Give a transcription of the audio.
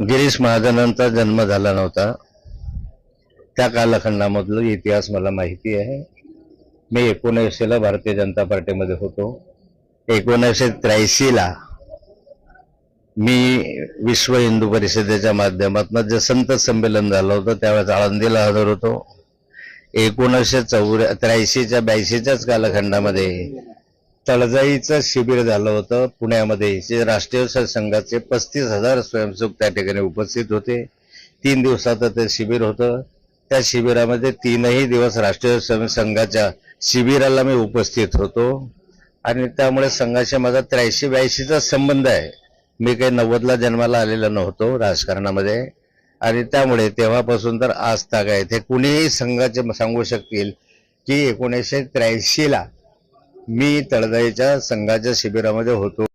गिरीश महाजनांचा जन्म झाला नव्हता. त्या कालखंडामधलं इतिहास मला माहिती आहे. मी एकोणऐंशीला भारतीय जनता पार्टीमध्ये होतो. एकोणीसशे त्र्याऐंशीला मी विश्व हिंदू परिषदेच्या माध्यमातून जे संत संमेलन झालं होतं त्यावेळेस आळंदीला हजर होतो. एकोणीसशे चौऱ्या त्र्याऐंशीच्या ब्याऐंशीच्याच कालखंडामध्ये तळजाईचं शिबिर झालं होतं. पुण्यामध्ये जे राष्ट्रीय संघाचे पस्तीस हजार स्वयंसेवक त्या ठिकाणी उपस्थित होते. तीन दिवसाचं ते शिबिर होतं. त्या शिबिरामध्ये तीनही दिवस राष्ट्रीय स्वयं संघाच्या शिबिराला मी उपस्थित होतो. आणि त्यामुळे संघाशी माझा त्र्याऐंशी ब्याऐंशीचा संबंध आहे. मी काही नव्वदला जन्माला आलेलो नव्हतो राजकारणामध्ये. आणि त्यामुळे तेव्हापासून तर आज ताग आहे. ते कुणीही संघाचे सांगू शकतील की एकोणीसशे त्र्याऐंशीला मी तळजाईच्या संघाच्या शिबिरामध्ये होतो.